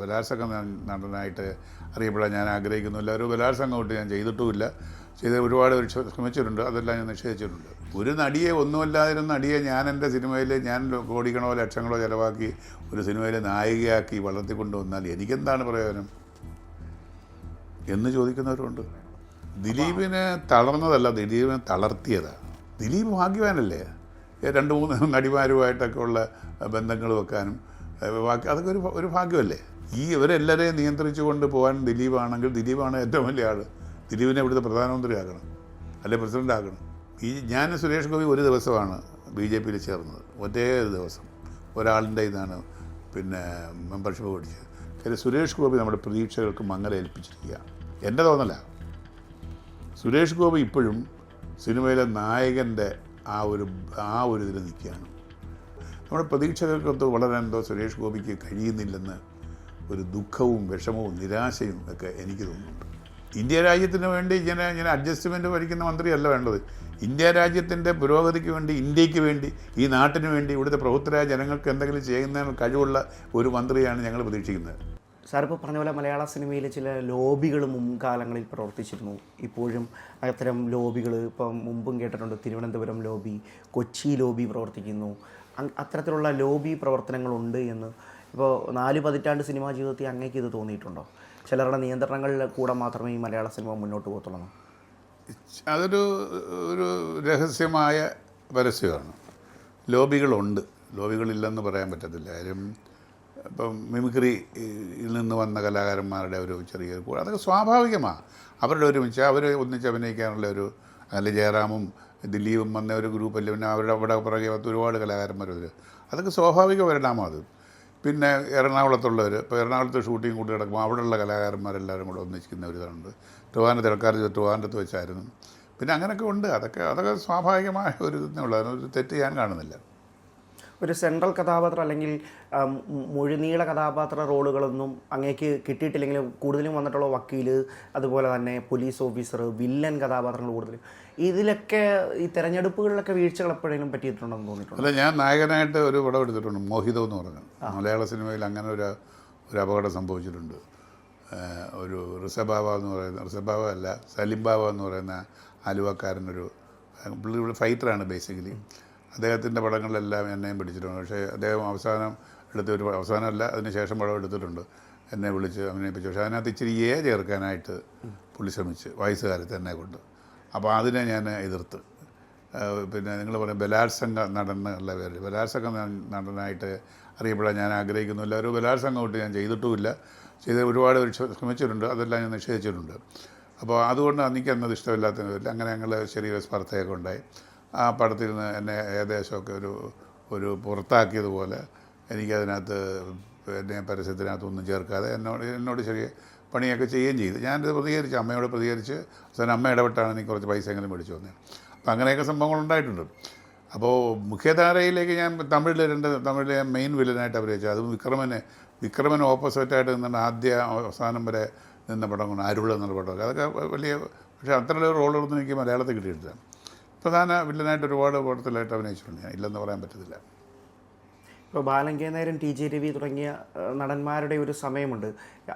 ബലാത്സംഗ നടനായിട്ട് അറിയപ്പെടാൻ ഞാൻ ആഗ്രഹിക്കുന്നില്ല ഒരു ബലാത്സംഗം തൊട്ട് ഞാൻ ചെയ്തിട്ടുമില്ല. ചെയ്ത് ഒരുപാട് ശ്രമിച്ചിട്ടുണ്ട് അതെല്ലാം ഞാൻ നിഷേധിച്ചിട്ടുണ്ട്. ഒരു നടിയെ ഒന്നുമല്ലാതിരുന്ന നടിയെ ഞാൻ എന്റെ സിനിമയിൽ ഞാൻ കോടിക്കണോ ലക്ഷങ്ങളോ ചിലവാക്കി ഒരു സിനിമയിൽ നായികയാക്കി വളർത്തിക്കൊണ്ടുവന്നാൽ എനിക്കെന്താണ് പ്രയോജനം? എന്ന് ചോദിക്കുന്നവരുണ്ട്. ദിലീപിനെ തളർന്നതല്ല ദിലീപിനെ തളർത്തിയതാണ് ദിലീപ് ഭാഗ്യവാനല്ലേ? രണ്ട് മൂന്ന് നടിമാരുമായിട്ടൊക്കെ ഉള്ള ബന്ധങ്ങൾ വെക്കാനും അതൊക്കെ ഒരു ഒരു ഭാഗ്യമല്ലേ? ഈ ഇവരെല്ലാവരെയും നിയന്ത്രിച്ചു കൊണ്ട് പോകാൻ ദിലീപാണെങ്കിൽ ദിലീപാണ് ഏറ്റവും വലിയ ആൾ ദിലീപിനെ ഇവിടുത്തെ പ്രധാനമന്ത്രി ആക്കണം അല്ലെ പ്രസിഡന്റ് ആക്കണം ഈ ഞാൻ സുരേഷ് ഗോപി ഒരു ദിവസമാണ് ബി ജെ പിയിൽ ചേർന്നത്. ഒറ്റേ ഒരു ദിവസം. ഒരാളിന്റെ ഇതാണ് പിന്നെ മെമ്പർഷിപ്പ് പഠിച്ചത്. കാര്യം സുരേഷ് ഗോപി നമ്മുടെ പ്രതീക്ഷകൾക്ക് മങ്ങലേൽപ്പിച്ചിരിക്കുക എന്റെ തോന്നല. സുരേഷ് ഗോപി ഇപ്പോഴും സിനിമയിലെ നായകന്റെ ആ ഒരു ആ ഒരു ഇതിൽ നിൽക്കുകയാണ്. നമ്മുടെ പ്രതീക്ഷകൾക്കൊത്ത് വളരെ എന്തോ സുരേഷ് ഗോപിക്ക് കഴിയുന്നില്ലെന്ന് ഒരു ദുഃഖവും വിഷമവും നിരാശയും ഒക്കെ എനിക്ക് തോന്നുന്നുണ്ട്. ഇന്ത്യ രാജ്യത്തിന് വേണ്ടി ഇങ്ങനെ ഇങ്ങനെ അഡ്ജസ്റ്റ്മെന്റ് ഭരിക്കുന്ന മന്ത്രിയല്ല വേണ്ടത്. ഇന്ത്യ രാജ്യത്തിന്റെ പുരോഗതിക്ക് വേണ്ടി ഇന്ത്യയ്ക്ക് വേണ്ടി ഈ നാട്ടിന് വേണ്ടി ഇവിടുത്തെ പ്രബുദ്ധരായ ജനങ്ങൾക്ക് എന്തെങ്കിലും ചെയ്യുന്ന കഴിവുള്ള ഒരു മന്ത്രിയാണ് ഞങ്ങൾ പ്രതീക്ഷിക്കുന്നത്. സാർ ഇപ്പോൾ പറഞ്ഞ പോലെ മലയാള സിനിമയിലെ ചില ലോബികൾ മുൻകാലങ്ങളിൽ പ്രവർത്തിച്ചിരുന്നു. ഇപ്പോഴും അത്തരം ലോബികൾ ഇപ്പം മുമ്പും കേട്ടിട്ടുണ്ട്. തിരുവനന്തപുരം ലോബി കൊച്ചി ലോബി പ്രവർത്തിക്കുന്നു. അത്തരത്തിലുള്ള ലോബി പ്രവർത്തനങ്ങളുണ്ട് എന്ന് ഇപ്പോൾ നാല് പതിറ്റാണ്ട് സിനിമാ ജീവിതത്തിൽ അങ്ങേക്ക് ഇത് തോന്നിയിട്ടുണ്ടോ? ചിലരുടെ നിയന്ത്രണങ്ങളിൽ കൂടെ മാത്രമേ ഈ മലയാള സിനിമ മുന്നോട്ട് പോകത്തുള്ളൂ. അതൊരു ഒരു രഹസ്യമായ പരസ്യമാണ്. ലോബികളുണ്ട്. ലോബികളില്ലെന്ന് പറയാൻ പറ്റത്തില്ല. കാര്യം ഇപ്പം മിമിക്രിയിൽ നിന്ന് വന്ന കലാകാരന്മാരുടെ ഒരു ചെറിയ അതൊക്കെ സ്വാഭാവികമാണ് അവരുടെ ഒരുമിച്ച് അവർ ഒന്നിച്ച് അഭിനയിക്കാനുള്ള ഒരു അല്ല ജയറാമും ദിലീപും വന്ന ഒരു ഗ്രൂപ്പല്ലേ പിന്നെ അവരുടെ അവിടെ പുറകെ ഒരുപാട് കലാകാരന്മാരുണ്ട്. അതൊക്കെ സ്വാഭാവിക പരിണാമം അത്. പിന്നെ എറണാകുളത്തുള്ളവർ ഇപ്പോൾ എറണാകുളത്ത് ഷൂട്ടിംഗ് കൂടി നടക്കുമ്പോൾ അവിടെയുള്ള കലാകാരന്മാരെല്ലാവരും കൂടെ ഒന്നിച്ചിരിക്കുന്ന ഒരു ഇതുണ്ട്. ട്രിവാൻഡ്രത്ത് ഇടക്കാർ ട്രിവാൻഡ്രത്ത് വെച്ചായിരുന്നു. പിന്നെ അങ്ങനെയൊക്കെ ഉണ്ട്. അതൊക്കെ അതൊക്കെ സ്വാഭാവികമായ ഒരു ഇതേ ഉള്ളൂ. തെറ്റ് ഞാൻ കാണുന്നില്ല. ഒരു സെൻട്രൽ കഥാപാത്രം അല്ലെങ്കിൽ മുഴുനീള കഥാപാത്ര റോളുകളൊന്നും അങ്ങേക്ക് കിട്ടിയിട്ടില്ലെങ്കിലും കൂടുതലും വന്നിട്ടുള്ള വക്കീൽ അതുപോലെ തന്നെ പോലീസ് ഓഫീസർ വില്ലൻ കഥാപാത്രങ്ങൾ കൂടുതലും. ഇതിലൊക്കെ ഈ തെരഞ്ഞെടുപ്പുകളിലൊക്കെ വീഴ്ചകൾ എപ്പോഴെങ്കിലും പറ്റിയിട്ടുണ്ടെന്ന് തോന്നിയിട്ടുണ്ട്? അല്ല ഞാൻ നായകനായിട്ട് ഒരു പടം എടുത്തിട്ടുണ്ട് മോഹിതം എന്ന് പറഞ്ഞു. മലയാള സിനിമയിൽ അങ്ങനെ ഒരു ഒരു അപകടം സംഭവിച്ചിട്ടുണ്ട്. ഒരു ഋഷഭാവ എന്ന് പറയുന്ന ഋഷഭാവ അല്ല സലിം ബാവ എന്ന് പറയുന്ന ആലുവക്കാരനൊരു പുള്ളി ഫൈറ്ററാണ് ബേസിക്കലി. അദ്ദേഹത്തിന്റെ പടങ്ങളിലെല്ലാം എന്നെയും പിടിച്ചിട്ടുണ്ട്. പക്ഷേ അദ്ദേഹം അവസാനം എടുത്ത ഒരു അവസാനമല്ല അതിന് ശേഷം പടം എടുത്തിട്ടുണ്ട്. എന്നെ വിളിച്ച് അഭിനയിപ്പിച്ചു. പക്ഷേ അതിനകത്ത് ഇച്ചിരി ഏ ചേർക്കാനായിട്ട് പുള്ളി ശ്രമിച്ച് വയസ്സുകാലത്ത് എന്നെ കൊണ്ട്. അപ്പോൾ അതിനെ ഞാൻ എതിർത്ത്. പിന്നെ നിങ്ങൾ പറയും ബലാത്സംഗ നടൻ എന്നുള്ള പേര് ബലാത്സംഗ നടനായിട്ട് അറിയപ്പെടാൻ ഞാൻ ആഗ്രഹിക്കുന്നില്ല ഒരു ബലാത്സംഗം തൊട്ട് ഞാൻ ചെയ്തിട്ടുമില്ല. ചെയ്ത് ഒരുപാട് ഒരു ശ്രമിച്ചിട്ടുണ്ട്. അതെല്ലാം ഞാൻ നിഷേധിച്ചിട്ടുണ്ട്. അപ്പോൾ അതുകൊണ്ട് എനിക്ക് എന്നത് ഇഷ്ടമില്ലാത്തതിന് പേരിൽ അങ്ങനെ ഞങ്ങൾ ചെറിയൊരു സ്പർദ്ധയൊക്കെ ഉണ്ടായി. ആ പടത്തിൽ നിന്ന് എന്നെ ഏകദേശമൊക്കെ ഒരു ഒരു പുറത്താക്കിയതുപോലെ എനിക്കതിനകത്ത് എന്നെ പരസ്യത്തിനകത്തൊന്നും ചേർക്കാതെ എന്നോട് എന്നോട് ചെറിയ പണിയൊക്കെ ചെയ്യുകയും ചെയ്തു. ഞാനത് പ്രതികരിച്ചു. അമ്മയോട് പ്രതികരിച്ച് അവസാനം അമ്മ ഇടപെട്ടാണ് എനിക്ക് കുറച്ച് പൈസ എങ്കിലും മേടിച്ചു വന്നത് അപ്പോൾ അങ്ങനെയൊക്കെ സംഭവങ്ങൾ ഉണ്ടായിട്ടുണ്ട്. അപ്പോൾ മുഖ്യധാരയിലേക്ക് ഞാൻ തമിഴിൽ രണ്ട് തമിഴിലെ മെയിൻ വില്ലനായിട്ട് അഭിനയിച്ചു അതും വിക്രമന് വിക്രമന് ഓപ്പോസിറ്റായിട്ട് നിന്നുണ്ട് ആദ്യ അവസാനം വരെ നിന്ന പടമാണ് അരുൾ എന്നുള്ള പടമൊക്കെ. അതൊക്കെ വലിയ പക്ഷേ അത്രയുള്ള റോളുകളൊന്നും എനിക്ക് മലയാളത്തിൽ കിട്ടിയിട്ടില്ല. പ്രധാന വില്ലനായിട്ട് ഒരുപാട് പടത്തിലായിട്ട് അഭിനയിച്ചിട്ടുണ്ട് ഞാൻ. ഇല്ലെന്ന് പറയാൻ പറ്റത്തില്ല. ഇപ്പോൾ ബാലങ്കേ നേരൻ ടി ജെ രവി തുടങ്ങിയ നടന്മാരുടെ ഒരു സമയമുണ്ട്.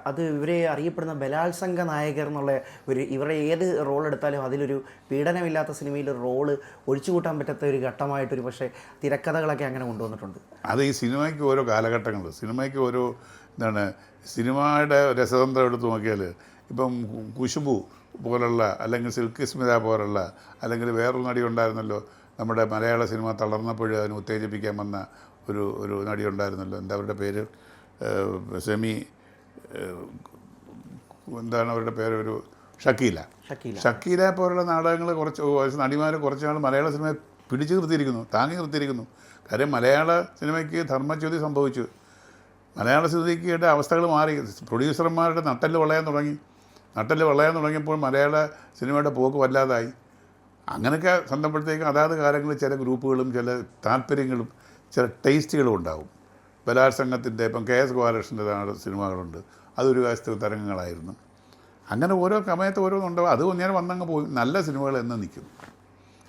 അത് ഇവരെ അറിയപ്പെടുന്ന ബലാത്സംഗ നായകർ എന്നുള്ള ഒരു ഇവരുടെ ഏത് റോൾ എടുത്താലും അതിലൊരു പീഡനമില്ലാത്ത സിനിമയിൽ റോൾ ഒഴിച്ചുകൂട്ടാൻ പറ്റാത്ത ഒരു ഘട്ടമായിട്ടൊരു പക്ഷേ തിരക്കഥകളൊക്കെ അങ്ങനെ കൊണ്ടുവന്നിട്ടുണ്ട്. അത് ഈ സിനിമയ്ക്ക് ഓരോ കാലഘട്ടങ്ങൾ സിനിമയ്ക്ക് ഓരോ എന്താണ് സിനിമയുടെ രസതന്ത്രം എടുത്തു നോക്കിയാൽ ഇപ്പം കുശുബു പോലുള്ള അല്ലെങ്കിൽ സിൽക്ക് സ്മിത പോലുള്ള അല്ലെങ്കിൽ വേറൊരു നടി ഉണ്ടായിരുന്നല്ലോ. നമ്മുടെ മലയാള സിനിമ തളർന്നപ്പോൾ അതിനെ ഉത്തേജിപ്പിക്കാൻ വന്ന ഒരു ഒരു നടി ഉണ്ടായിരുന്നല്ലോ. എന്താ അവരുടെ പേര്? സെമി എന്താണ് അവരുടെ പേര്? ഒരു ഷക്കീല. ഷക്കീല. ഷക്കീല പോലുള്ള നാടകങ്ങൾ കുറച്ച് നടിമാർ കുറച്ച് നാൾ മലയാള സിനിമയെ പിടിച്ചു നിർത്തിയിരിക്കുന്നു താങ്ങി നിർത്തിയിരിക്കുന്നു. കാര്യം മലയാള സിനിമയ്ക്ക് ധർമ്മച്യുതി സംഭവിച്ചു. മലയാള സിനിമയ്ക്ക് അവസ്ഥകൾ മാറി. പ്രൊഡ്യൂസർമാരുടെ നട്ടൽ വളയാൻ തുടങ്ങി. നട്ടൽ വെള്ളയാൻ തുടങ്ങിയപ്പോൾ മലയാള സിനിമയുടെ പോക്ക് വല്ലാതായി. അങ്ങനെയൊക്കെ സ്വന്തമ്പോഴത്തേക്കും അതാത് കാലങ്ങളിൽ ചില ഗ്രൂപ്പുകളും ചില താല്പര്യങ്ങളും ചില ടേസ്റ്റുകളും ഉണ്ടാവും. ബലാത്സംഗത്തിന്റെ ഇപ്പം കെ എസ് ഗോപാലകൃഷ്ണന്റെ സിനിമകളുണ്ട്. അതൊരു കാലത്ത് തരംഗങ്ങളായിരുന്നു. അങ്ങനെ ഓരോ സമയത്ത് ഓരോന്നുണ്ടാവും. അത് ഞാൻ വന്നങ്ങ് പോയി. നല്ല സിനിമകൾ എന്നും നിൽക്കും.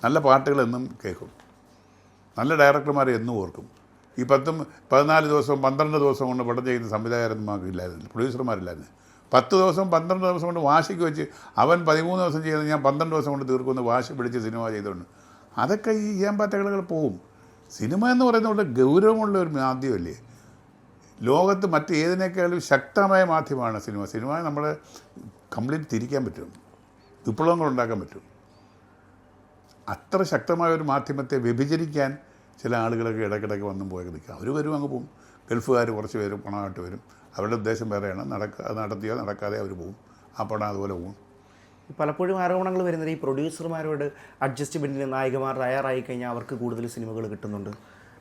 നല്ല പാട്ടുകൾ എന്നും കേൾക്കും. നല്ല ഡയറക്ടർമാരെ എന്നും ഓർക്കും. ഈ പത്തും പതിനാല് ദിവസവും പന്ത്രണ്ട് ദിവസം കൊണ്ട് പടം ചെയ്യുന്ന സംവിധായകന്മാർക്കില്ലായിരുന്നു പ്രൊഡ്യൂസർമാരില്ലായിരുന്നു. പത്ത് ദിവസം പന്ത്രണ്ട് ദിവസം കൊണ്ട് വാശിക്ക് വെച്ച് അവൻ പതിമൂന്ന് ദിവസം ചെയ്ത് ഞാൻ പന്ത്രണ്ട് ദിവസം കൊണ്ട് തീർക്കുമെന്ന് വാശി പിടിച്ച് സിനിമ ചെയ്തുകൊണ്ട്. അതൊക്കെ ഈ ഏമ്പാറ്റകളുകൾ പോവും. സിനിമ എന്ന് പറയുന്നത് ഗൗരവമുള്ള ഒരു മാധ്യമല്ലേ? ലോകത്ത് മറ്റ് ഏതിനേക്കാളും ശക്തമായ മാധ്യമമാണ് സിനിമ. സിനിമ നമ്മൾ കംപ്ലീറ്റ് തിരിക്കാൻ പറ്റും. വിപ്ലവങ്ങൾ ഉണ്ടാക്കാൻ പറ്റും. അത്ര ശക്തമായ ഒരു മാധ്യമത്തെ വ്യഭിചരിക്കാൻ ചില ആളുകളൊക്കെ ഇടയ്ക്കിടയ്ക്ക് വന്നും പോയൊക്കെ നിൽക്കുക അവർ വരും അങ്ങ് പോകും ഗൾഫുകാർ കുറച്ച് പേര് പണമായിട്ട് വരും. അവരുടെ ഉദ്ദേശം വേറെയാണ്. നടക്ക നടത്തിയോ നടക്കാതെ അവർ പോകും ആ അതുപോലെ പോകും പലപ്പോഴും ആരോപണങ്ങൾ വരുന്നത് ഈ പ്രൊഡ്യൂസർമാരോട് അഡ്ജസ്റ്റ്മെന്റിന് നായികമാർ തയ്യാറായി കഴിഞ്ഞാൽ അവർക്ക് കൂടുതൽ സിനിമകൾ കിട്ടുന്നുണ്ട്.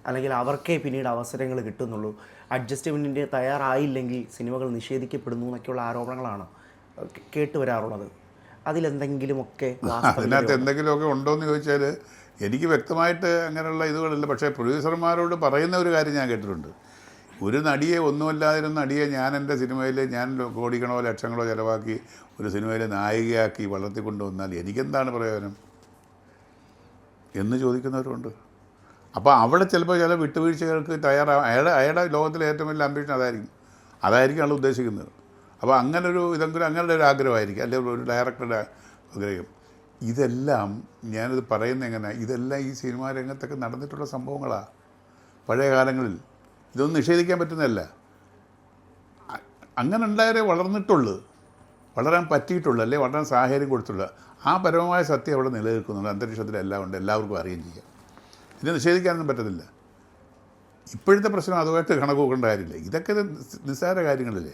അല്ലെങ്കിൽ അവർക്കേ പിന്നീട് അവസരങ്ങൾ കിട്ടുന്നുള്ളൂ. അഡ്ജസ്റ്റ്മെന്റിന്റെ തയ്യാറായില്ലെങ്കിൽ സിനിമകൾ നിഷേധിക്കപ്പെടുന്നു എന്നൊക്കെയുള്ള ആരോപണങ്ങളാണ് കേട്ട് വരാറുള്ളത്. അതിലെന്തെങ്കിലുമൊക്കെ അതിനകത്ത് എന്തെങ്കിലുമൊക്കെ ഉണ്ടോ എന്ന് ചോദിച്ചാൽ എനിക്ക് വ്യക്തമായിട്ട് അങ്ങനെയുള്ള ഇതുകളില്ല. പക്ഷേ പ്രൊഡ്യൂസർമാരോട് പറയുന്ന ഒരു കാര്യം ഞാൻ കേട്ടിട്ടുണ്ട്. ഒരു നടിയെ ഒന്നുമല്ലാതിരുന്ന നടിയെ ഞാൻ എന്റെ സിനിമയിൽ ഞാൻ കോടിക്കണോ ലക്ഷങ്ങളോ ചിലവാക്കി ഒരു സിനിമയിൽ നായികയാക്കി വളർത്തിക്കൊണ്ടുവന്നാൽ എനിക്കെന്താണ് പ്രയോജനം? എന്ന് ചോദിക്കുന്നവരുണ്ട്. അപ്പോൾ അവിടെ ചിലപ്പോൾ ചില വിട്ടുവീഴ്ചകൾക്ക് തയ്യാറാവും അയാളുടെ അയാളുടെ ലോകത്തിലെ ഏറ്റവും വലിയ അംബിഷൻ അതായിരിക്കും. അതായിരിക്കും ആൾ ഉദ്ദേശിക്കുന്നത്. അപ്പോൾ അങ്ങനെ ഒരു ഇതെങ്കിലും അങ്ങനെ ഒരു ആഗ്രഹമായിരിക്കും. അല്ലെങ്കിൽ ഒരു ഡയറക്ടറുടെ ആഗ്രഹം. ഇതെല്ലാം ഞാനിത് പറയുന്നത് എങ്ങനെ ഇതെല്ലാം ഈ സിനിമാ രംഗത്തൊക്കെ നടന്നിട്ടുള്ള സംഭവങ്ങളാണ് പഴയ കാലങ്ങളിൽ ഇതൊന്നും നിഷേധിക്കാൻ പറ്റുന്നതല്ല. അങ്ങനെ ഉണ്ടായാലേ വളർന്നിട്ടുള്ളൂ. വളരാൻ പറ്റിയിട്ടുള്ളൂ അല്ലെ വളരാൻ സാഹചര്യം കൊടുത്തുള്ള ആ പരമമായ സത്യം അവിടെ നിലനിൽക്കുന്നുണ്ട്. അന്തരീക്ഷത്തിലെല്ലാം ഉണ്ട് എല്ലാവർക്കും അറിയുകയും ചെയ്യാം. ഇതിനെ നിഷേധിക്കാനൊന്നും പറ്റത്തില്ല. ഇപ്പോഴത്തെ പ്രശ്നം അതുമായിട്ട് കണക്ക് കാര്യമില്ല. ഇതൊക്കെ നിസ്- നിസ്സാര കാര്യങ്ങളല്ലേ?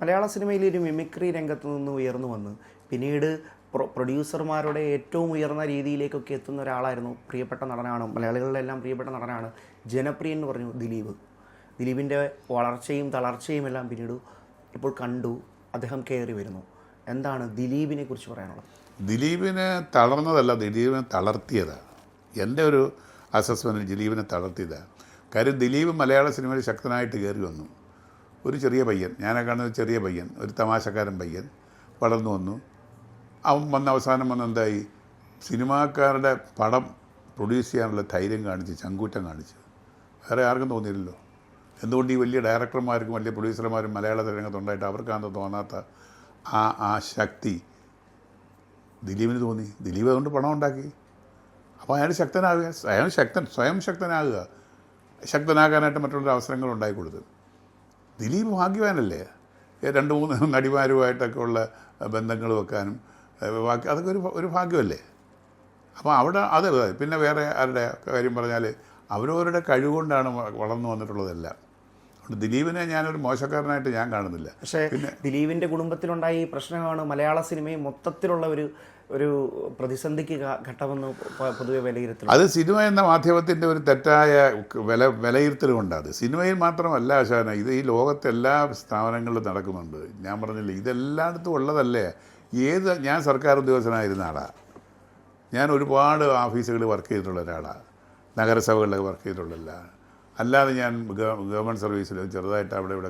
മലയാള സിനിമയിൽ ഒരു മിമിക്രി രംഗത്ത് നിന്ന് ഉയർന്നു വന്ന് പിന്നീട് പ്രൊ പ്രൊഡ്യൂസർമാരുടെ ഏറ്റവും ഉയർന്ന രീതിയിലേക്കൊക്കെ എത്തുന്ന ഒരാളായിരുന്നു പ്രിയപ്പെട്ട നടനാണ് മലയാളികളുടെ എല്ലാം പ്രിയപ്പെട്ട നടനാണ് ജനപ്രിയൻ എന്ന് പറഞ്ഞു ദിലീപ്. ദിലീപിന്റെ വളർച്ചയും തളർച്ചയും എല്ലാം പിന്നീട് ഇപ്പോൾ കണ്ടു. അദ്ദേഹം കയറി വരുന്നു. എന്താണ് ദിലീപിനെ കുറിച്ച് പറയാനുള്ളത്? ദിലീപിനെ തളർന്നതല്ല ദിലീപിനെ തളർത്തിയതാണ് എന്റെ ഒരു അസസ്മെന്റിൽ ദിലീപിനെ തളർത്തിയതാണ് കാര്യം ദിലീപ് മലയാള സിനിമയിൽ ശക്തനായിട്ട് കയറി വന്നു. ഒരു ചെറിയ പയ്യൻ ഞാനെ ഒരു ചെറിയ പയ്യൻ ഒരു തമാശക്കാരൻ പയ്യൻ വളർന്നു വന്നു. അവൻ വന്ന അവസാനം വന്ന് എന്തായി? സിനിമാക്കാരുടെ പടം പ്രൊഡ്യൂസ് ചെയ്യാനുള്ള ധൈര്യം കാണിച്ച് ചങ്കൂറ്റം കാണിച്ച്. വേറെ ആർക്കും തോന്നിയില്ലല്ലോ. എന്തുകൊണ്ട് ഈ വലിയ ഡയറക്ടർമാർക്കും വലിയ പ്രൊഡ്യൂസർമാരും മലയാള രംഗത്തുണ്ടായിട്ട് അവർക്കാണെന്ന് തോന്നാത്ത ആ ആ ശക്തി? ദിലീപിന് തോന്നി. ദിലീപ് അതുകൊണ്ട് പണം ഉണ്ടാക്കി. അപ്പോൾ അയാൾ ശക്തനാകുക. സ്വയം ശക്തൻ സ്വയം ശക്തനാകുക. ശക്തനാകാനായിട്ട് മറ്റുള്ള അവസരങ്ങൾ ഉണ്ടാക്കി കൊടുത്തു. ദിലീപ് ഭാഗ്യവാനല്ലേ? രണ്ട് മൂന്ന് നടിമാരുമായിട്ടൊക്കെ ഉള്ള ബന്ധങ്ങൾ വെക്കാനും ബാക്കി അതൊക്കെ ഒരു ഒരു ഭാഗ്യമല്ലേ? അപ്പോൾ അവിടെ അത് പിന്നെ വേറെ ആരുടെ കാര്യം പറഞ്ഞാൽ അവരവരുടെ കഴിവുകൊണ്ടാണ് വളർന്നു വന്നിട്ടുള്ളതെല്ലാം. അതുകൊണ്ട് ദിലീപിനെ ഞാനൊരു മോശക്കാരനായിട്ട് ഞാൻ കാണുന്നില്ല. പക്ഷേ ദിലീപിന്റെ കുടുംബത്തിലുണ്ടായ ഈ പ്രശ്നമാണ് മലയാള സിനിമയെ മൊത്തത്തിലുള്ള ഒരു ഒരു പ്രതിസന്ധിക്ക് ഘട്ടമെന്ന് പൊതുവെ വിലയിരുത്തുന്നു. അത് സിനിമ എന്ന മാധ്യമത്തിന്റെ ഒരു തെറ്റായ വില വിലയിരുത്തൽ കൊണ്ടാണ് അത്. സിനിമയിൽ മാത്രമല്ല ആശാന ഇത് ഈ ലോകത്തെ എല്ലാ സ്ഥാപനങ്ങളിലും നടക്കുന്നുണ്ട്. ഞാൻ പറഞ്ഞില്ലേ ഇതെല്ലായിടത്തും ഉള്ളതല്ലേ? ഏത് ഞാൻ സർക്കാർ ഉദ്യോഗസ്ഥനായിരുന്ന ആളാണ് ഞാൻ ഒരുപാട് ഓഫീസുകളിൽ വർക്ക് ചെയ്തിട്ടുള്ള ഒരാളാണ് നഗരസഭകളിലൊക്കെ വർക്ക് ചെയ്തിട്ടുള്ള അല്ലാതെ ഞാൻ ഗവ- ഗവൺമെന്റ് സർവീസിൽ ചെറുതായിട്ട് അവിടെ ഇവിടെ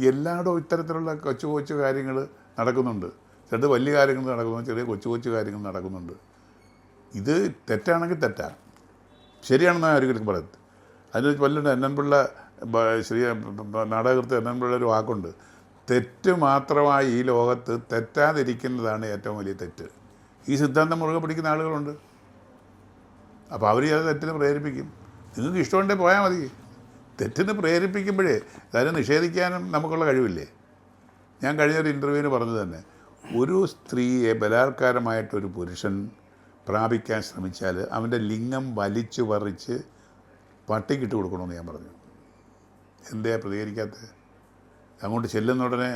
എല്ലായിടവും ഇത്തരത്തിലുള്ള കൊച്ചു കൊച്ചു കാര്യങ്ങൾ നടക്കുന്നുണ്ട്. ചിലത് വലിയ കാര്യങ്ങൾ നടക്കുന്നു ചെറിയ കൊച്ചു കൊച്ചു കാര്യങ്ങൾ നടക്കുന്നുണ്ട്. ഇത് തെറ്റാണെങ്കിൽ തെറ്റാണ് ശരിയാണെന്ന് ഞാൻ ഒരിക്കലും പറയത്ത്. അതിന് വല്ല എന്നൻപിള്ള ശ്രീ നാടകകൃത്ത് എൻ എൻ പിള്ള ഒരു വാക്കുണ്ട്. തെറ്റ് മാത്രമായി ഈ ലോകത്ത് തെറ്റാതിരിക്കുന്നതാണ് ഏറ്റവും വലിയ തെറ്റ്. ഈ സിദ്ധാന്തം മുറുകെ പിടിക്കുന്ന ആളുകളുണ്ട്. അപ്പോൾ അവർ അത് തെറ്റിന് പ്രേരിപ്പിക്കും. നിങ്ങൾക്ക് ഇഷ്ടമുണ്ടെങ്കിൽ പോയാൽ മതി. തെറ്റിന് പ്രേരിപ്പിക്കുമ്പോഴേ കാര്യം നിഷേധിക്കാനും നമുക്കുള്ള കഴിവില്ലേ? ഞാൻ കഴിഞ്ഞൊരു ഇന്റർവ്യൂവിന് പറഞ്ഞു തന്നെ ഒരു സ്ത്രീയെ ബലാത്കാരമായിട്ടൊരു പുരുഷൻ പ്രാപിക്കാൻ ശ്രമിച്ചാൽ അവന്റെ ലിംഗം വലിച്ചു പറിച്ച് പട്ടിക്കിട്ട് കൊടുക്കണമെന്ന് ഞാൻ പറഞ്ഞു. എന്തേ പ്രതികരിക്കാത്തത്? അങ്ങോട്ട് ചെല്ലുന്ന ഉടനെ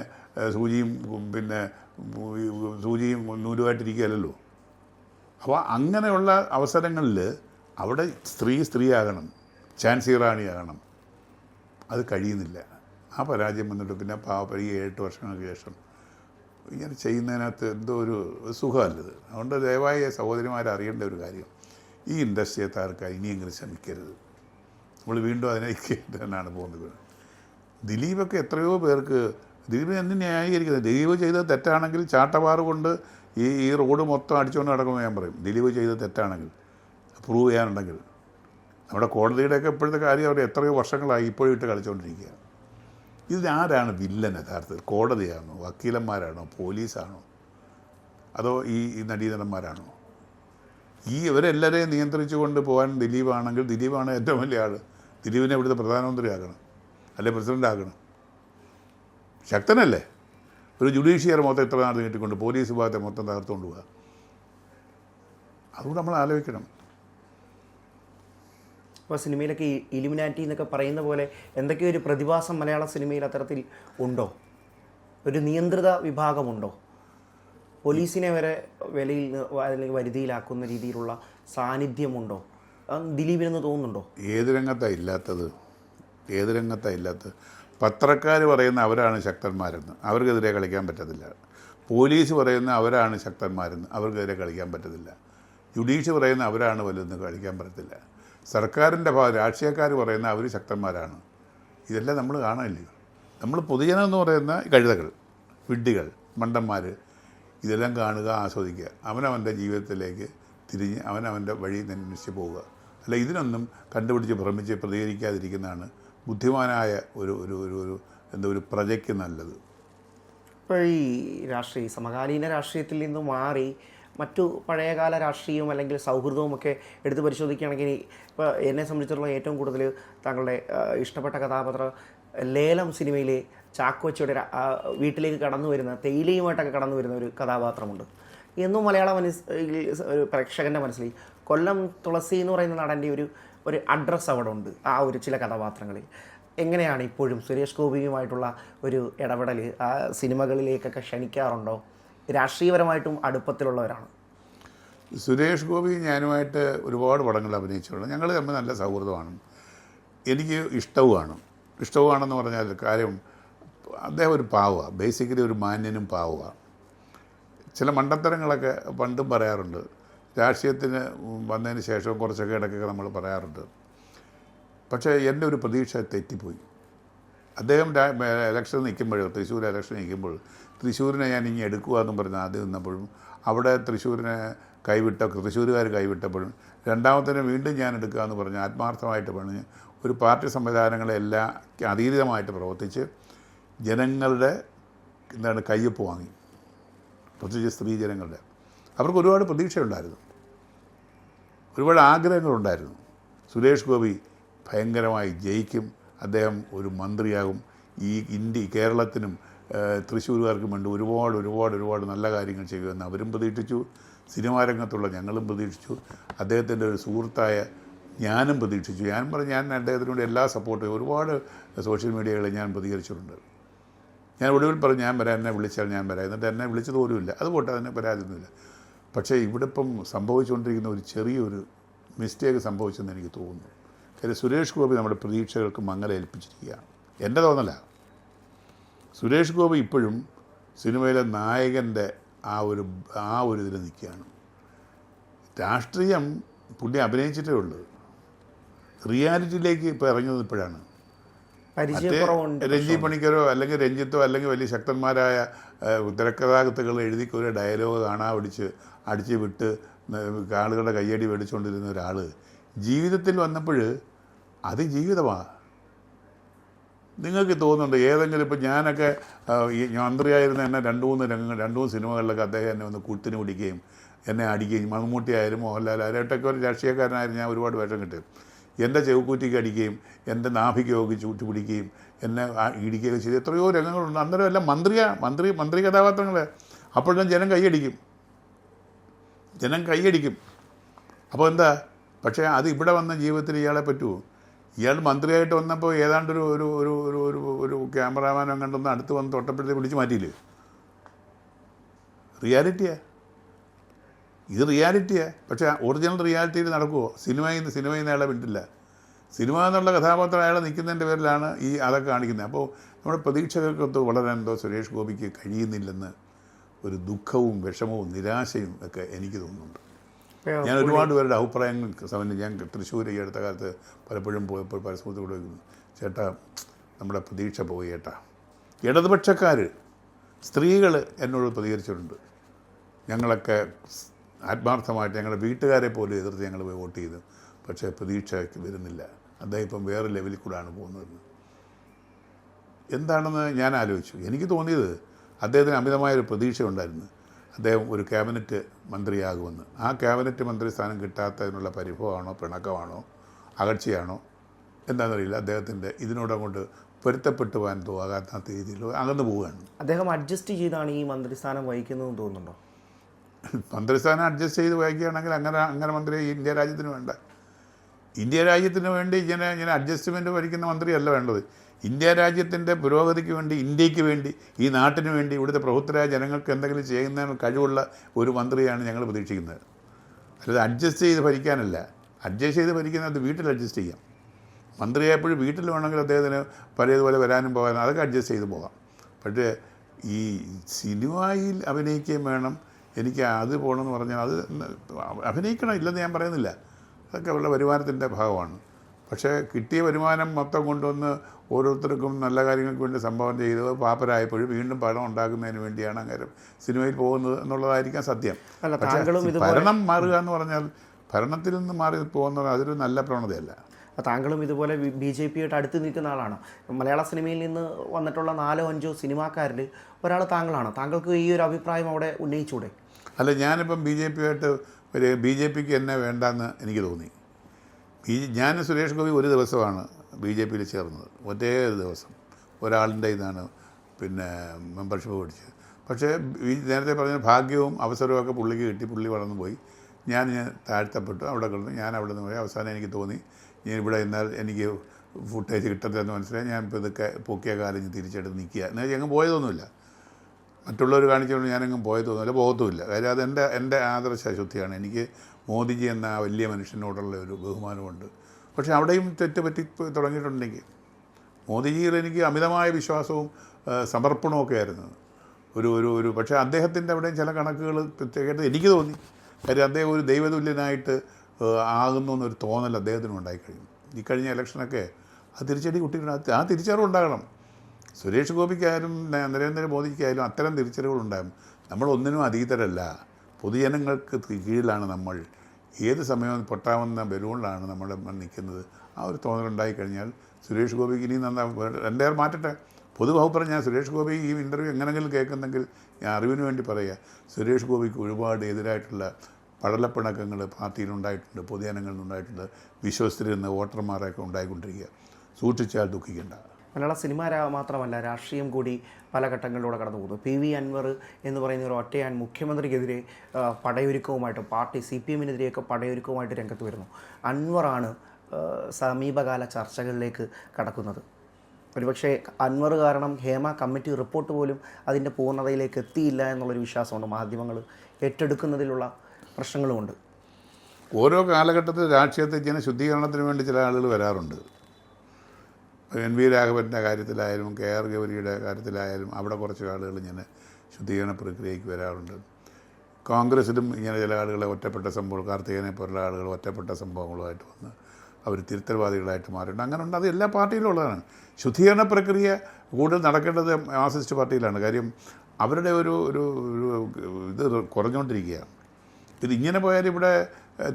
സൂചിയും പിന്നെ സൂചിയും നൂലുമായിട്ടിരിക്കുകയല്ലോ അപ്പോൾ അങ്ങനെയുള്ള അവസരങ്ങളിൽ അവിടെ സ്ത്രീ സ്ത്രീയാകണം ചാൻസി റാണിയാകണം. അത് കഴിയുന്നില്ല. ആ പരാജയം വന്നിട്ട് പിന്നെ പാവപ്പ എട്ട് വർഷങ്ങൾക്ക് ശേഷം ഇങ്ങനെ ചെയ്യുന്നതിനകത്ത് എന്തോ ഒരു സുഖമല്ലത് അതുകൊണ്ട് ദയവായി സഹോദരിമാർ അറിയേണ്ട ഒരു കാര്യം. ഈ ഇൻഡസ്ട്രിയെ താർക്കാൻ ഇനിയെങ്കിലും ശ്രമിക്കരുത്. നമ്മൾ വീണ്ടും അതിനേക്ക് തന്നെയാണ് പോകുന്നത്. ദിലീപൊക്കെ എത്രയോ പേർക്ക് ദിലീപ് എന്ത് ന്യായീകരിക്കുന്നത് ദിലീപ് ചെയ്ത തെറ്റാണെങ്കിൽ ചാട്ടവാറ് കൊണ്ട് ഈ ഈ റോഡ് മൊത്തം അടിച്ചുകൊണ്ട് നടക്കുമെന്ന് ഞാൻ പറയും. ദിലീപ് ചെയ്ത തെറ്റാണെങ്കിൽ പ്രൂവ് ചെയ്യാനുണ്ടെങ്കിൽ നമ്മുടെ കോടതിയുടെയൊക്കെ ഇപ്പോഴത്തെ കാര്യം അവർ എത്രയോ വർഷങ്ങളായി ഇപ്പോഴും ഇട്ട് കളിച്ചുകൊണ്ടിരിക്കുക ഇതിനാരാണ് വില്ലൻ യഥാർത്ഥത്തിൽ? കോടതിയാണോ? വക്കീലന്മാരാണോ? പോലീസാണോ? അതോ ഈ നടീനടന്മാരാണോ ഈ ഇവരെല്ലാവരെയും നിയന്ത്രിച്ചു കൊണ്ട് പോകാൻ ദിലീപാണെങ്കിൽ ദിലീപാണ് ഏറ്റവും വലിയ ആൾ ദിലീപിനെ ഇവിടുത്തെ പ്രധാനമന്ത്രി ആക്കണം അല്ലെ പ്രസിഡന്റ് ആക്കണം ശക്തനല്ലേ? ഒരു ജുഡീഷ്യറി മൊത്തം ഇത്ര നാട് നീട്ടിക്കൊണ്ട് പോലീസ് വിഭാഗത്തെ മൊത്തം തകർത്തുകൊണ്ട് പോവുക. അതുകൊണ്ട് നമ്മൾ ആലോചിക്കണം. ഇപ്പോൾ സിനിമയിലൊക്കെ ഇലിമിനാറ്റി എന്നൊക്കെ പറയുന്ന പോലെ എന്തൊക്കെയോ ഒരു പ്രതിഭാസം മലയാള സിനിമയിൽ അത്തരത്തിൽ ഉണ്ടോ? ഒരു നിയന്ത്രിത വിഭാഗമുണ്ടോ? പോലീസിനെ വരെ വിലയിൽ അല്ലെങ്കിൽ വരുതിയിലാക്കുന്ന രീതിയിലുള്ള സാന്നിധ്യമുണ്ടോ? ദിലീപിനെന്ന് തോന്നുന്നുണ്ടോ? ഏത് രംഗത്താണ് ഇല്ലാത്തത്? ഏത് രംഗത്താണ് ഇല്ലാത്തത്? പത്രക്കാർ പറയുന്ന അവരാണ് ശക്തന്മാരെന്ന്. അവർക്കെതിരെ കളിക്കാൻ പറ്റത്തില്ല. പോലീസ് പറയുന്ന അവരാണ് ശക്തന്മാരെന്ന്. അവർക്കെതിരെ കളിക്കാൻ പറ്റത്തില്ല. ജുഡീഷ്യൽ പറയുന്ന അവരാണ് വലുതെന്ന് കളിക്കാൻ പറ്റത്തില്ല. സർക്കാരിന്റെ ഭാഗം രാഷ്ട്രീയക്കാർ പറയുന്ന അവർ ശക്തന്മാരാണ്. ഇതെല്ലാം നമ്മൾ കാണാനില്ലയോ നമ്മൾ പൊതുജനം എന്ന് പറയുന്ന കഴുതകൾ വിഡ്ഢികൾ മണ്ടന്മാർ ഇതെല്ലാം കാണുക ആസ്വദിക്കുക. അവനവന്റെ ജീവിതത്തിലേക്ക് തിരിഞ്ഞ് അവനവന്റെ വഴി അന്വേഷിച്ച് പോവുക. അല്ല ഇതിനൊന്നും കണ്ടുപിടിച്ച് ഭ്രമിച്ച് പ്രതികരിക്കാതിരിക്കുന്നതാണ് ബുദ്ധിമാനായ ഒരു ഒരു ഒരു ഒരു എന്താ ഒരു പ്രജയ്ക്ക് നല്ലത്. ഇപ്പോൾ ഈ രാഷ്ട്രീയ സമകാലീന രാഷ്ട്രീയത്തിൽ നിന്ന് മാറി മറ്റു പഴയകാല രാഷ്ട്രീയവും അല്ലെങ്കിൽ സൗഹൃദവും ഒക്കെ എടുത്ത് പരിശോധിക്കുകയാണെങ്കിൽ ഇപ്പോൾ എന്നെ സംബന്ധിച്ചിടത്തോളം ഏറ്റവും കൂടുതൽ താങ്കളുടെ ഇഷ്ടപ്പെട്ട കഥാപാത്രം ലേലം സിനിമയിലെ ചാക്കോച്ചിയുടെ വീട്ടിലേക്ക് കടന്നു വരുന്ന തേയിലയുമായിട്ടൊക്കെ കടന്നു വരുന്ന ഒരു കഥാപാത്രമുണ്ട്. എന്നും മലയാള മനസ് ഒരു പ്രേക്ഷകന്റെ മനസ്സിൽ കൊല്ലം തുളസി എന്ന് പറയുന്ന നടന്റെ ഒരു ഒരു അഡ്രസ്സ് അവിടെ ഉണ്ട് ആ ഒരു ചില കഥാപാത്രങ്ങളിൽ. എങ്ങനെയാണ് ഇപ്പോഴും സുരേഷ് ഗോപിയുമായിട്ടുള്ള ഒരു ഇടപെടൽ ആ സിനിമകളിലേക്കൊക്കെ ക്ഷണിക്കാറുണ്ടോ? രാഷ്ട്രീയപരമായിട്ടും അടുപ്പത്തിലുള്ളവരാണ്. സുരേഷ് ഗോപി ഞാനുമായിട്ട് ഒരുപാട് പടങ്ങൾ അഭിനയിച്ചിട്ടുണ്ട്. ഞങ്ങൾ തമ്മിൽ നല്ല സൗഹൃദമാണ്. എനിക്ക് ഇഷ്ടവുമാണ്. ഇഷ്ടവുമാണെന്ന് പറഞ്ഞാൽ കാര്യം അദ്ദേഹം ഒരു പാവമാണ് ബേസിക്കലി ഒരു മാന്യനും പാവമാണ് ചില മണ്ടത്തരങ്ങളൊക്കെ പണ്ടും പറയാറുണ്ട്. രാഷ്ട്രീയത്തിന് വന്നതിന് ശേഷം കുറച്ചൊക്കെ ഇടയ്ക്കൊക്കെ നമ്മൾ പറയാറുണ്ട്. പക്ഷേ എന്റെ ഒരു പ്രതീക്ഷ തെറ്റിപ്പോയി. അദ്ദേഹം ഇലക്ഷൻ നിൽക്കുമ്പോൾ തൃശ്ശൂർ ഇലക്ഷൻ നിൽക്കുമ്പോൾ തൃശ്ശൂരിനെ ഞാൻ ഇനി എടുക്കുക എന്നും പറഞ്ഞ് ആദ്യം നിന്നപ്പോഴും അവിടെ തൃശ്ശൂരിനെ കൈവിട്ട തൃശ്ശൂരുകാർ കൈവിട്ടപ്പോഴും രണ്ടാമത്തേനെ വീണ്ടും ഞാൻ എടുക്കുക എന്ന് പറഞ്ഞ് ആത്മാർത്ഥമായിട്ട് പറഞ്ഞ് ഒരു പാർട്ടി സംവിധാനങ്ങളെല്ലാം അതീതമായിട്ട് പ്രവർത്തിച്ച് ജനങ്ങളുടെ എന്താണ് കയ്യൊപ്പ് വാങ്ങി. പ്രത്യേകിച്ച് സ്ത്രീ ജനങ്ങളുടെ. അവർക്ക് ഒരുപാട് പ്രതീക്ഷയുണ്ടായിരുന്നു. ഒരുപാട് ആഗ്രഹങ്ങളുണ്ടായിരുന്നു. സുരേഷ് ഗോപി ഭയങ്കരമായി ജയിക്കും. അദ്ദേഹം ഒരു മന്ത്രിയാകും. ഈ ഇന്ത്യ കേരളത്തിനും തൃശ്ശൂരുകാർക്കും വേണ്ടി ഒരുപാട് ഒരുപാട് ഒരുപാട് നല്ല കാര്യങ്ങൾ ചെയ്യുമെന്ന് അവരും പ്രതീക്ഷിച്ചു. സിനിമാ രംഗത്തുള്ള ഞങ്ങളും പ്രതീക്ഷിച്ചു. അദ്ദേഹത്തിന്റെ ഒരു സുഹൃത്തായ ഞാനും പ്രതീക്ഷിച്ചു. ഞാൻ പറഞ്ഞു ഞാൻ അദ്ദേഹത്തിനോട് എല്ലാ സപ്പോർട്ടും ഒരുപാട് സോഷ്യൽ മീഡിയകളിൽ ഞാൻ പ്രതികരിച്ചിട്ടുണ്ട്. ഞാൻ ഒടുവിൽ പറഞ്ഞു ഞാൻ വരാം എന്നെ വിളിച്ചാൽ ഞാൻ വരാം. എന്നിട്ട് എന്നെ വിളിച്ചത് പോലുമില്ല. അത് പോട്ടെ അതിന് പരാതിയൊന്നുമില്ല പക്ഷേ ഇവിടെ ഇപ്പം സംഭവിച്ചുകൊണ്ടിരിക്കുന്ന ഒരു ചെറിയൊരു മിസ്റ്റേക്ക് സംഭവിച്ചെന്ന് എനിക്ക് തോന്നുന്നു. കാര്യം സുരേഷ് ഗോപി നമ്മുടെ പ്രതീക്ഷകൾക്ക് മങ്ങലേൽപ്പിച്ചിരിക്കുകയാണ് എന്റെ തോന്നല. സുരേഷ് ഗോപി ഇപ്പോഴും സിനിമയിലെ നായകന്റെ ആ ഒരു ആ ഒരു ഇതിൽ നിൽക്കുകയാണ്. രാഷ്ട്രീയം പുള്ളി അഭിനയിച്ചിട്ടേ ഉള്ളൂ. റിയാലിറ്റിയിലേക്ക് ഇപ്പോൾ ഇറങ്ങുന്നത് ഇപ്പോഴാണ്. രഞ്ജി പണിക്കരോ അല്ലെങ്കിൽ രഞ്ജിത്തോ അല്ലെങ്കിൽ വലിയ ശക്തന്മാരായ തിരക്കഥാകൃത്തുകൾ എഴുതി ഒരു ഡയലോഗ് കാണാ പിടിച്ച് അടിച്ച് വിട്ട് ആളുകളുടെ കയ്യടി മേടിച്ചുകൊണ്ടിരുന്ന ഒരാൾ ജീവിതത്തിൽ വന്നപ്പോൾ അത് ജീവിതമാണ് നിങ്ങൾക്ക് തോന്നുന്നുണ്ട്? ഏതെങ്കിലും ഇപ്പം ഞാനൊക്കെ ഈ മന്ത്രിയായിരുന്ന എന്നെ രണ്ട് മൂന്ന് രംഗങ്ങൾ രണ്ട് മൂന്ന് സിനിമകളിലൊക്കെ അദ്ദേഹം എന്നെ ഒന്ന് കുത്തിന് പിടിക്കുകയും എന്നെ അടിക്കുകയും മമ്മൂട്ടി ആയാലും മോഹൻലാൽ ആയാലും ഒരു രാഷ്ട്രീയക്കാരനായിരുന്നു ഞാൻ ഒരുപാട് വേഷം കിട്ടും എന്റെ ചെവുക്കൂറ്റിക്ക് അടിക്കുകയും എന്റെ നാഭിക്ക് ചൂട്ടി പിടിക്കുകയും എന്നെ ഇടിക്കുകയൊക്കെ ചെയ്ത് എത്രയോ രംഗങ്ങളുണ്ട്. അന്നേരം എല്ലാം മന്ത്രിയാ മന്ത്രി മന്ത്രി കഥാപാത്രങ്ങൾ അപ്പോഴും ജനം കൈയടിക്കും ജനം കൈയടിക്കും അപ്പോൾ എന്താ? പക്ഷേ അത് ഇവിടെ വന്ന ജീവിതത്തിൽ ഇയാളെ പറ്റുമോ ഇയാൾ മന്ത്രിയായിട്ട് വന്നപ്പോൾ ഏതാണ്ട് ഒരു ഒരു ഒരു ഒരു ഒരു ഒരു ക്യാമറാമാനോ കണ്ടൊന്ന് അടുത്ത് വന്ന് തൊട്ടപ്പോഴത്തേക്ക് പിടിച്ച് മാറ്റിയില്ലേ? റിയാലിറ്റിയാ. ഇത് റിയാലിറ്റിയാ. പക്ഷേ ഒറിജിനൽ റിയാലിറ്റിയിൽ നടക്കുമോ സിനിമയിൽ നിന്ന് സിനിമയിൽ നിന്ന് അയാളെ വിട്ടില്ല സിനിമ എന്നുള്ള കഥാപാത്രം അയാളെ നിൽക്കുന്നതിന്റെ പേരിലാണ് ഈ അതൊക്കെ കാണിക്കുന്നത്. അപ്പോൾ നമ്മുടെ പ്രതീക്ഷകൾക്കൊത്ത് വളരെ എന്തോ സുരേഷ് ഗോപിക്ക് കഴിയുന്നില്ലെന്ന് ഒരു ദുഃഖവും വിഷമവും നിരാശയും ഒക്കെ എനിക്ക് തോന്നുന്നുണ്ട്. ഞാൻ ഒരുപാട് പേരുടെ അഭിപ്രായങ്ങൾ സമയം ഞാൻ തൃശ്ശൂർ ഈ അടുത്ത കാലത്ത് പലപ്പോഴും പോയപ്പോൾ പരസ്പരത്ത് കൂടെ ചേട്ടാ നമ്മുടെ പ്രതീക്ഷ പോയി ചേട്ടാ ഇടതുപക്ഷക്കാർ സ്ത്രീകൾ എന്നോട് പ്രതികരിച്ചിട്ടുണ്ട്. ഞങ്ങളൊക്കെ ആത്മാർത്ഥമായിട്ട് ഞങ്ങളുടെ വീട്ടുകാരെ പോലും എതിർത്ത് ഞങ്ങൾ പോയി വോട്ട് ചെയ്തു. പക്ഷേ പ്രതീക്ഷയ്ക്ക് വരുന്നില്ല. അദ്ദേഹം ഇപ്പം വേറെ ലെവലിൽ കൂടെയാണ് പോകുന്നത്. എന്താണെന്ന് ഞാൻ ആലോചിച്ചു. എനിക്ക് തോന്നിയത് അദ്ദേഹത്തിന് അമിതമായൊരു പ്രതീക്ഷ ഉണ്ടായിരുന്നു അദ്ദേഹം ഒരു ക്യാബിനറ്റ് മന്ത്രിയാകുമെന്ന്. ആ ക്യാബിനറ്റ് മന്ത്രി സ്ഥാനം കിട്ടാത്തതിനുള്ള പരിഭവമാണോ പിണക്കമാണോ അകർച്ചയാണോ എന്താണെന്നറിയില്ല. അദ്ദേഹത്തിന്റെ ഇതിനോടങ്ങോട്ട് പൊരുത്തപ്പെട്ടു പോകാൻ തോന്നാത്ത രീതിയിൽ അകന്നു പോവുകയാണ്. അദ്ദേഹം അഡ്ജസ്റ്റ് ചെയ്താണ് ഈ മന്ത്രിസ്ഥാനം വഹിക്കുന്നതെന്ന് തോന്നുന്നുണ്ടോ? മന്ത്രിസ്ഥാനം അഡ്ജസ്റ്റ് ചെയ്ത് വഹിക്കുകയാണെങ്കിൽ അങ്ങനെ അങ്ങനെ മന്ത്രി ഇന്ത്യ രാജ്യത്തിന് വേണ്ട. ഇന്ത്യ രാജ്യത്തിന് വേണ്ടി ഇങ്ങനെ ഇങ്ങനെ അഡ്ജസ്റ്റ്മെന്റ് ഭരിക്കുന്ന മന്ത്രിയല്ല വേണ്ടത്. ഇന്ത്യ രാജ്യത്തിന്റെ പുരോഗതിക്ക് വേണ്ടി ഇന്ത്യയ്ക്ക് വേണ്ടി ഈ നാട്ടിന് വേണ്ടി ഇവിടുത്തെ പ്രബുദ്ധരായ ജനങ്ങൾക്ക് എന്തെങ്കിലും ചെയ്യുന്ന കഴിവുള്ള ഒരു മന്ത്രിയാണ് ഞങ്ങൾ പ്രതീക്ഷിക്കുന്നത്. അല്ലാതെ അഡ്ജസ്റ്റ് ചെയ്ത് ഭരിക്കാനല്ല. അഡ്ജസ്റ്റ് ചെയ്ത് ഭരിക്കുന്നത് വീട്ടിൽ അഡ്ജസ്റ്റ് ചെയ്യാം. മന്ത്രിയായപ്പോഴും വീട്ടിൽ വേണമെങ്കിൽ അദ്ദേഹത്തിന് പഴയതുപോലെ വരാനും പോകാനും അതൊക്കെ അഡ്ജസ്റ്റ് ചെയ്ത് പോകാം. പക്ഷേ ഈ സിനിമയിൽ അഭിനയിക്കുകയും വേണം. എനിക്ക് അത് പോകണമെന്ന് പറഞ്ഞാൽ അത് അഭിനയിക്കണം ഇല്ലെന്ന് ഞാൻ പറയുന്നില്ല. അതൊക്കെ അവരുടെ വരുമാനത്തിന്റെ ഭാഗമാണ്. പക്ഷേ കിട്ടിയ വരുമാനം മൊത്തം കൊണ്ടുവന്ന് ഓരോരുത്തർക്കും നല്ല കാര്യങ്ങൾക്ക് വേണ്ടി സംഭാവന ചെയ്ത് പാപ്പരായപ്പോഴും വീണ്ടും പണം ഉണ്ടാക്കുന്നതിന് വേണ്ടിയാണ് അങ്ങനെ സിനിമയിൽ പോകുന്നത് എന്നുള്ളതായിരിക്കാം സത്യം. അല്ല പക്ഷേ താങ്കളും ഇത് ഭരണം മാറുക എന്ന് പറഞ്ഞാൽ ഭരണത്തിൽ നിന്ന് മാറി പോകുന്നത് അതൊരു നല്ല പ്രവണതയല്ല. താങ്കളും ഇതുപോലെ ബി ജെ പിയായിട്ട് അടുത്ത് നിൽക്കുന്ന ആളാണ്. മലയാള സിനിമയിൽ നിന്ന് വന്നിട്ടുള്ള നാലോ അഞ്ചോ സിനിമാക്കാരിൽ ഒരാൾ താങ്കളാണ്. താങ്കൾക്ക് ഈ ഒരു അഭിപ്രായം അവിടെ ഉന്നയിച്ചൂടെ? അല്ല ഞാനിപ്പം ബി ജെ പിയായിട്ട് ഒരു ബി ജെ പിക്ക് എന്നെ വേണ്ടെന്ന് എനിക്ക് തോന്നി. ബി ഞാൻ സുരേഷ് ഗോപി ഒരു ദിവസമാണ് ബി ജെ പിയിൽ ചേർന്നത്. ഒറ്റേ ഒരു ദിവസം. ഒരാളിന്റെ ഇതാണ് പിന്നെ മെമ്പർഷിപ്പ് മേടിച്ചത് പക്ഷേ നേരത്തെ പറഞ്ഞ ഭാഗ്യവും അവസരവും ഒക്കെ പുള്ളിക്ക് കിട്ടി. പുള്ളി വളർന്നു പോയി. ഞാൻ ഞാൻ താഴ്ത്തപ്പെട്ടു. അവിടെ കിടന്നു. ഞാൻ അവിടെ നിന്ന് പോയി. അവസാനം എനിക്ക് തോന്നി ഞാൻ ഇവിടെ എന്നാൽ എനിക്ക് ഫുട്ടേജ് കിട്ടത്തില്ലെന്ന് മനസ്സിലായി. ഞാൻ ഇപ്പോൾ ഇതൊക്കെ പൊക്കിയ കാലം തിരിച്ചെടുത്ത് നിൽക്കുക. എന്നാൽ ഞങ്ങൾ പോയതൊന്നുമില്ല. മറ്റുള്ളവർ കാണിച്ചുകൊണ്ട് ഞാനെങ്ങും പോയതൊന്നുമില്ല പോകത്തുമില്ല. കാര്യം അത് എന്റെ ആദർശ അശുദ്ധിയാണ് എനിക്ക് മോദിജി എന്ന ആ വലിയ മനുഷ്യനോടുള്ള ഒരു ബഹുമാനമുണ്ട്. പക്ഷേ അവിടെയും തെറ്റ് പറ്റി തുടങ്ങിയിട്ടുണ്ടെങ്കിൽ മോദിജിയിൽ എനിക്ക് അമിതമായ വിശ്വാസവും സമർപ്പണവും ഒക്കെ ആയിരുന്നു. ഒരു ഒരു ഒരു പക്ഷേ അദ്ദേഹത്തിന്റെ അവിടെയും ചില കണക്കുകൾ പ്രത്യേകമായിട്ട് എനിക്ക് തോന്നി. കാര്യം അദ്ദേഹം ഒരു ദൈവതുല്യനായിട്ട് ആകുന്നു എന്നൊരു തോന്നൽ അദ്ദേഹത്തിനുണ്ടായിക്കഴിഞ്ഞു ഈ കഴിഞ്ഞ ഇലക്ഷനൊക്കെ ആ തിരിച്ചടി കുട്ടികളുണ്ട് ആ തിരിച്ചറിവ് ഉണ്ടാകണം. സുരേഷ് ഗോപിക്കായാലും നരേന്ദ്രമോദിക്കായാലും അത്തരം തിരിച്ചറിവുകളുണ്ടാകും. നമ്മൾ ഒന്നിനും അതീതരല്ല. പൊതുജനങ്ങൾക്ക് കീഴിലാണ് നമ്മൾ. ഏത് സമയവും പൊട്ടാവുന്ന ബലൂണിലാണ് നമ്മൾ നിൽക്കുന്നത്. ആ ഒരു തോന്നലുണ്ടായി കഴിഞ്ഞാൽ സുരേഷ് ഗോപിക്ക് ഇനി നന്നാ രണ്ടേർ മാറ്റട്ടെ. പൊതുവകുപ്പറ ഞാൻ സുരേഷ് ഗോപി ഈ ഇന്റർവ്യൂ എങ്ങനെങ്കിലും കേൾക്കുന്നെങ്കിൽ ഞാൻ അറിവിന് വേണ്ടി പറയുക സുരേഷ് ഗോപിക്ക് ഒരുപാട് എതിരായിട്ടുള്ള പടലപ്പിണക്കങ്ങൾ പാർട്ടിയിൽ ഉണ്ടായിട്ടുണ്ട് പൊതുജനങ്ങളിൽ നിന്നുണ്ടായിട്ടുണ്ട്. വിശ്വസ്തരിൽ വോട്ടർമാരൊക്കെ ഉണ്ടായിക്കൊണ്ടിരിക്കുക. സൂക്ഷിച്ചാൽ ദുഃഖിക്കേണ്ട. മലയാള സിനിമ മാത്രമല്ല രാഷ്ട്രീയം കൂടി പല ഘട്ടങ്ങളിലൂടെ കടന്നു പോകുന്നു. പി വി അൻവർ എന്ന് പറയുന്ന ഒരു ഒറ്റയാൻ മുഖ്യമന്ത്രിക്കെതിരെ പടയൊരുക്കവുമായിട്ട് പാർട്ടി സി പി എമ്മിനെതിരെയൊക്കെ പടയൊരുക്കവുമായിട്ട് രംഗത്ത് വരുന്നു. അൻവറാണ് സമീപകാല ചർച്ചകളിലേക്ക് കടക്കുന്നത്. ഒരുപക്ഷെ അൻവർ കാരണം ഹേമ കമ്മിറ്റി റിപ്പോർട്ട് പോലും അതിന്റെ പൂർണതയിലേക്ക് എത്തിയില്ല എന്നുള്ളൊരു വിശ്വാസമുണ്ട്. മാധ്യമങ്ങൾ ഏറ്റെടുക്കുന്നതിലുള്ള പ്രശ്നങ്ങളുമുണ്ട്. ഓരോ കാലഘട്ടത്തിൽ രാഷ്ട്രീയത്തെ ജനശുദ്ധീകരണത്തിന് വേണ്ടി ചില ആളുകൾ വരാറുണ്ട്. എൻ വി രാഘവന്റെ കാര്യത്തിലായാലും കെ ആർ ഗൗരിയുടെ കാര്യത്തിലായാലും അവിടെ കുറച്ച് ആളുകൾ ഇങ്ങനെ ശുദ്ധീകരണ പ്രക്രിയയ്ക്ക് വരാറുണ്ട്. കോൺഗ്രസ്സിലും ഇങ്ങനെ ചില ആളുകളെ ഒറ്റപ്പെട്ട സംഭവം കാർത്തികനെ പോലുള്ള ആളുകൾ ഒറ്റപ്പെട്ട സംഭവങ്ങളുമായിട്ട് വന്ന് അവർ തിരുത്തൽവാദികളായിട്ട് മാറിയിട്ടുണ്ട്. അങ്ങനെ ഉണ്ട് അത് എല്ലാ പാർട്ടിയിലും ഉള്ളതാണ് ശുദ്ധീകരണ പ്രക്രിയ കൂടുതൽ നടക്കേണ്ടത് മാർസിസ്റ്റ് പാർട്ടിയിലാണ്. കാര്യം അവരുടെ ഒരു ഒരു ഇത് കുറഞ്ഞുകൊണ്ടിരിക്കുകയാണ്. ഇത് ഇങ്ങനെ പോയാൽ ഇവിടെ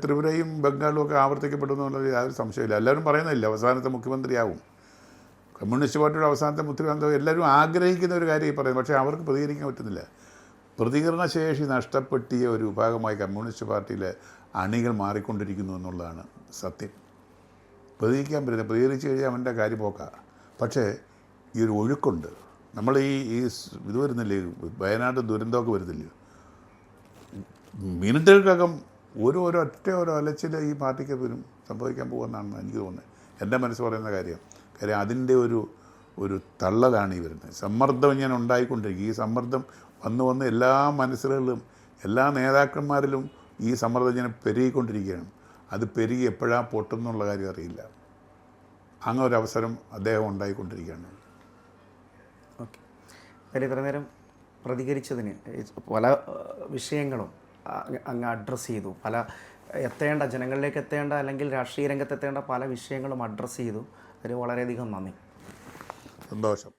ത്രിപുരയും ബംഗാളും ഒക്കെ ആവർത്തിക്കപ്പെടുന്നുള്ളത് യാതൊരു സംശയമില്ല എല്ലാവരും പറയുന്നില്ല അവസാനത്തെ മുഖ്യമന്ത്രിയാവും. കമ്മ്യൂണിസ്റ്റ് പാർട്ടിയുടെ അവസാനത്തെ മുഖ്യമന്ത്രി എല്ലാവരും ആഗ്രഹിക്കുന്ന ഒരു കാര്യം ഈ പറയുന്നത്. പക്ഷേ അവർക്ക് പ്രതികരിക്കാൻ പറ്റുന്നില്ല. പ്രതികരണശേഷി നഷ്ടപ്പെട്ടിയ ഒരു വിഭാഗമായി കമ്മ്യൂണിസ്റ്റ് പാർട്ടിയിലെ അണികൾ മാറിക്കൊണ്ടിരിക്കുന്നു എന്നുള്ളതാണ് സത്യം. പ്രതികരിക്കാൻ പറ്റില്ല. പ്രതികരിച്ച് കഴിഞ്ഞാൽ അവന്റെ കാര്യം പോക്കാം. പക്ഷേ ഈ ഒരു ഒഴുക്കുണ്ട്. നമ്മൾ ഈ ഈ ഇത് വരുന്നില്ലേ? വയനാട് ദുരന്തമൊക്കെ വരുന്നില്ലേ? മിനിറ്റുകൾക്കകം ഒരു ഒരൊറ്റ ഒരു അലച്ചിൽ ഈ പാർട്ടിക്ക് വരും സംഭവിക്കാൻ പോകുമെന്നാണ് എനിക്ക് തോന്നുന്നത്. എന്റെ മനസ്സ് പറയുന്ന കാര്യം. കാര്യം അതിന്റെ ഒരു ഒരു തള്ളലാണ് ഈ വരുന്നത്. സമ്മർദ്ദം ഇങ്ങനെ ഉണ്ടായിക്കൊണ്ടിരിക്കും. ഈ സമ്മർദ്ദം വന്ന് വന്ന് എല്ലാ മനസ്സുകളിലും എല്ലാ നേതാക്കന്മാരിലും ഈ സമ്മർദ്ദം ഇങ്ങനെ പെരുകിക്കൊണ്ടിരിക്കുകയാണ്. അത് പെരുകി എപ്പോഴാണ് പൊട്ടുന്നുള്ള കാര്യം അറിയില്ല. അങ്ങനെ ഒരു അവസരം അദ്ദേഹം ഉണ്ടായിക്കൊണ്ടിരിക്കുകയാണ്. ഓക്കെ. ഇത്ര നേരം പ്രതികരിച്ചതിന് പല വിഷയങ്ങളും അങ്ങ് അഡ്രസ്സ് ചെയ്തു. പല എത്തേണ്ട ജനങ്ങളിലേക്ക് എത്തേണ്ട അല്ലെങ്കിൽ രാഷ്ട്രീയ രംഗത്ത് എത്തേണ്ട പല വിഷയങ്ങളും അഡ്രസ്സ് ചെയ്തു. അതിന് വളരെയധികം നന്ദി. സന്തോഷം.